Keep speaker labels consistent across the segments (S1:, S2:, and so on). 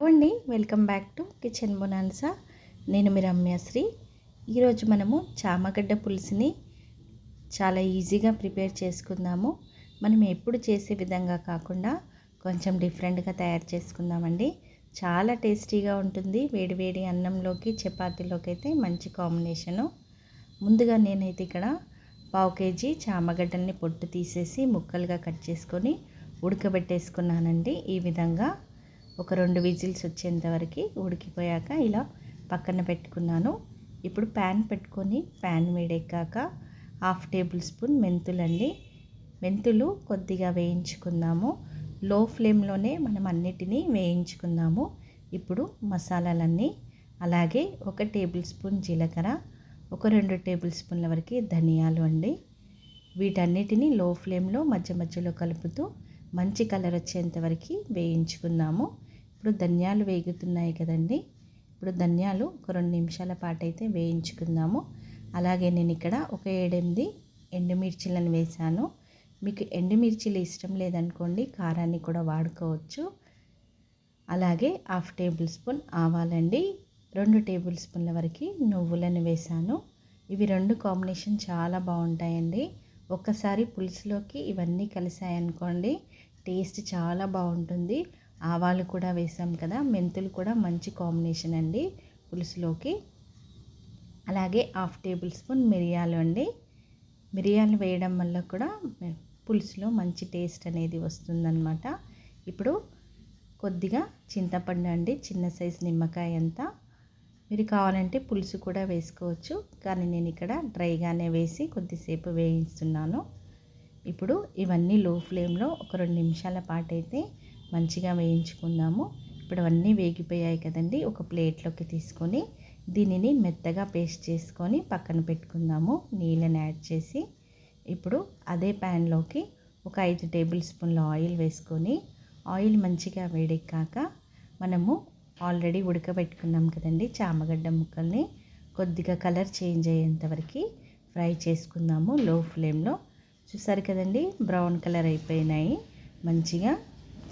S1: అండి welcome back to kitchen bonanza. నేను మీ రమ్యశ్రీ ఈరోజు మనము చామగడ్డ పులుసుని చాలా ఈజీగా ప్రిపేర్ చేసుకుందాము. మనం ఎప్పుడు చేసే విధంగా కాకుండా కొంచెం డిఫరెంట్గా తయారు చేసుకుందామండి. చాలా టేస్టీగా ఉంటుంది. వేడివేడి అన్నంలోకి చపాతీలోకి అయితే మంచి కాంబినేషను. ముందుగా నేనైతే ఇక్కడ పావు కేజీ చామగడ్డల్ని పొట్టు తీసేసి ముక్కలుగా కట్ చేసుకొని ఉడకబెట్టేసుకున్నానండి. ఈ విధంగా ఒక రెండు విజిల్స్ వచ్చేంత వరకు ఉడికిపోయాక ఇలా పక్కన పెట్టుకున్నాను. ఇప్పుడు ప్యాన్ పెట్టుకొని ప్యాన్ వేడెక్కాక హాఫ్ టేబుల్ స్పూన్ మెంతులండి. మెంతులు కొద్దిగా వేయించుకుందాము. లో ఫ్లేమ్లోనే మనం అన్నిటినీ వేయించుకుందాము. ఇప్పుడు మసాలాలన్నీ అలాగే ఒక టేబుల్ స్పూన్ జీలకర్ర ఒక రెండు టేబుల్ స్పూన్ల వరకు ధనియాలు అండి. వీటన్నిటిని లో ఫ్లేమ్లో మధ్య మధ్యలో కలుపుతూ మంచి కలర్ వచ్చేంత వరకు వేయించుకుందాము. ఇప్పుడు ధనియాలు వేగుతున్నాయి కదండి. ఇప్పుడు ధనియాలు ఒక రెండు నిమిషాల పాటు అయితే వేయించుకుందాము. అలాగే నేను ఇక్కడ ఒక ఏడెనిమిది ఎండుమిర్చిలను వేశాను మీకు ఎండుమిర్చిలు ఇష్టం లేదనుకోండి కారాన్ని కూడా వాడుకోవచ్చు. అలాగే హాఫ్ టేబుల్ స్పూన్ ఆవాలండి. రెండు టేబుల్ స్పూన్ల వరకు నువ్వులను వేశాను ఇవి రెండు కాంబినేషన్ చాలా బాగుంటాయండి. ఒక్కసారి పులుసులోకి ఇవన్నీ కలిసాయనుకోండి టేస్ట్ చాలా బాగుంటుంది. ఆవాలు కూడా వేసాం కదా మెంతులు కూడా మంచి కాంబినేషన్ అండి పులుసులోకి. అలాగే హాఫ్ టేబుల్ స్పూన్ మిరియాలు అండి. మిరియాలు వేయడం వల్ల కూడా పులుసులో మంచి టేస్ట్ అనేది వస్తుందన్నమాట. ఇప్పుడు కొద్దిగా చింతపండు అండి చిన్న సైజు నిమ్మకాయ అంతా మీరు కావాలంటే పులుసు కూడా వేసుకోవచ్చు. కానీ నేను ఇక్కడ డ్రైగానే వేసి కొద్దిసేపు వేయిస్తున్నాను. ఇప్పుడు ఇవన్నీ లో ఫ్లేమ్లో ఒక రెండు నిమిషాల పాటు అయితే మంచిగా వేయించుకుందాము. ఇప్పుడు అవన్నీ వేగిపోయాయి కదండి ఒక ప్లేట్లోకి తీసుకొని దీనిని మెత్తగా పేస్ట్ చేసుకొని పక్కన పెట్టుకుందాము నీళ్ళని యాడ్ చేసి. ఇప్పుడు అదే ప్యాన్లోకి ఒక ఐదు టేబుల్ స్పూన్ల ఆయిల్ వేసుకొని ఆయిల్ మంచిగా వేడెక్కాక మనము ఆల్రెడీ ఉడకబెట్టుకున్నాం కదండి చామగడ్డ ముక్కల్ని. కొద్దిగా కలర్ చేంజ్ అయ్యేంతవరకు ఫ్రై చేసుకుందాము లో ఫ్లేమ్లో. చూసారు కదండి బ్రౌన్ కలర్ అయిపోయినాయి. మంచిగా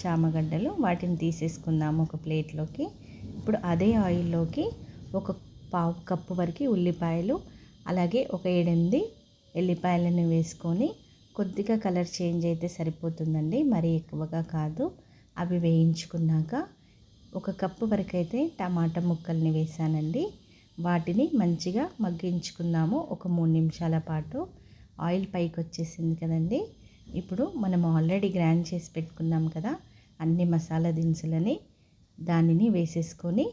S1: చామగడ్డలు వాటిని తీసేసుకుందాము ఒక ప్లేట్లోకి. ఇప్పుడు అదే ఆయిల్లోకి ఒక పావు కప్పు వరకు ఉల్లిపాయలు అలాగే ఒక ఏడెనిమిది ఎల్లిపాయలను వేసుకొని కొద్దిగా కలర్ చేంజ్ అయితే సరిపోతుందండి. మరీ ఎక్కువగా కాదు. అవి వేయించుకున్నాక ఒక కప్పు వరకు అయితే టమాటా ముక్కల్ని వేసానండి. వాటిని మంచిగా మగ్గించుకుందాము ఒక మూడు నిమిషాల పాటు ఆయిల్ పైకి వచ్చేసింది కదండి. ఇప్పుడు మనం ఆల్రెడీ గ్రైండ్ చేసి పెట్టుకున్నాం కదా అన్ని మసాలా దినుసులని దానిని వేసేసుకొని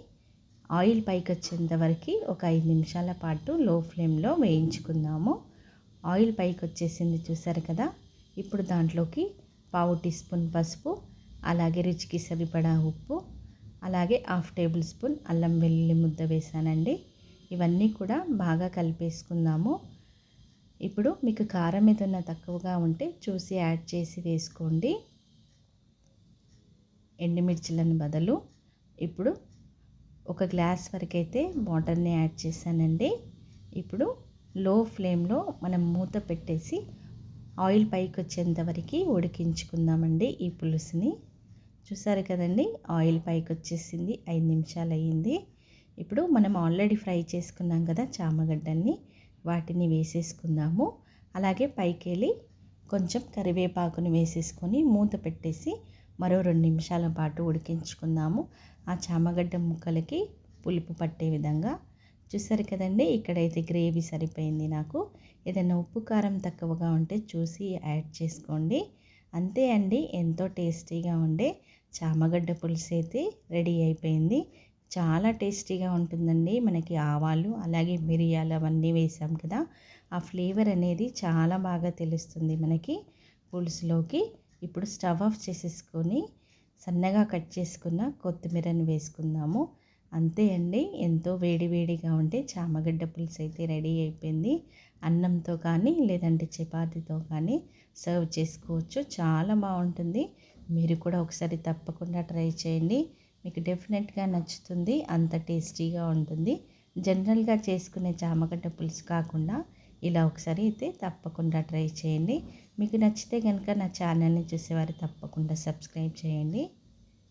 S1: ఆయిల్ పైకి వచ్చేంత వరకు ఒక ఐదు నిమిషాల పాటు లో ఫ్లేమ్లో వేయించుకుందాము. ఆయిల్ పైకి వచ్చేసింది చూసారు కదా ఇప్పుడు దాంట్లోకి పావు టీ స్పూన్ పసుపు అలాగే రుచికి సరిపడా ఉప్పు అలాగే హాఫ్ టేబుల్ స్పూన్ అల్లం వెల్లుల్లి ముద్ద వేసానండి. ఇవన్నీ కూడా బాగా కలిపేసుకుందాము. ఇప్పుడు మీకు కారం ఏదన్నా తక్కువగా ఉంటే చూసి యాడ్ చేసి వేసుకోండి. ఎండుమిర్చిలను బదులు. ఇప్పుడు ఒక గ్లాస్ వరకు అయితే వాటర్ని యాడ్ చేశానండి. ఇప్పుడు లో ఫ్లేమ్లో మనం మూత పెట్టేసి ఆయిల్ పైకి వచ్చేంత వరకు ఉడికించుకుందామండి ఈ పులుసుని. చూసారు కదండి ఆయిల్ పైకి వచ్చేసింది ఐదు నిమిషాలు అయ్యింది ఇప్పుడు మనం ఆల్రెడీ ఫ్రై చేసుకున్నాం కదా చామగడ్డల్ని వాటిని వేసేసుకుందాము. అలాగే పైకి వెళ్ళి కొంచెం కరివేపాకుని వేసేసుకొని మూత పెట్టేసి మరో రెండు నిమిషాల పాటు ఉడికించుకుందాము. ఆ చామగడ్డ ముక్కలకి పులుపు పట్టే విధంగా. చూసారు కదండి ఇక్కడైతే గ్రేవీ సరిపోయింది నాకు. ఏదైనా ఉప్పు కారం తక్కువగా ఉంటే చూసి యాడ్ చేసుకోండి. అంతే అండి. ఎంతో టేస్టీగా ఉండే చామగడ్డ పులుసు అయితే రెడీ అయిపోయింది. చాలా టేస్టీగా ఉంటుందండి. మనకి ఆవాలు అలాగే మిరియాలు అవన్నీ వేసాం కదా. ఆ ఫ్లేవర్ అనేది చాలా బాగా తెలుస్తుంది మనకి పులుసులోకి. ఇప్పుడు స్టవ్ ఆఫ్ చేసేసుకొని సన్నగా కట్ చేసుకున్న కొత్తిమీరని వేసుకుందాము. అంతే అండి. ఎంతో వేడివేడిగా ఉంటే చామగడ్డ పులుసు అయితే రెడీ అయిపోయింది. అన్నంతో కానీ లేదంటే చపాతీతో కానీ సర్వ్ చేసుకోవచ్చు. చాలా బాగుంటుంది. మీరు కూడా ఒకసారి తప్పకుండా ట్రై చేయండి. మీకు డెఫినెట్గా నచ్చుతుంది. అంత టేస్టీగా ఉంటుంది. జనరల్గా చేసుకునే చామగడ్డ పులుసు కాకుండా ఇలా ఒకసారి అయితే తప్పకుండా ట్రై చేయండి. మీకు నచ్చితే కనుక నా ఛానల్ని చూసేవారు తప్పకుండా సబ్స్క్రైబ్ చేయండి.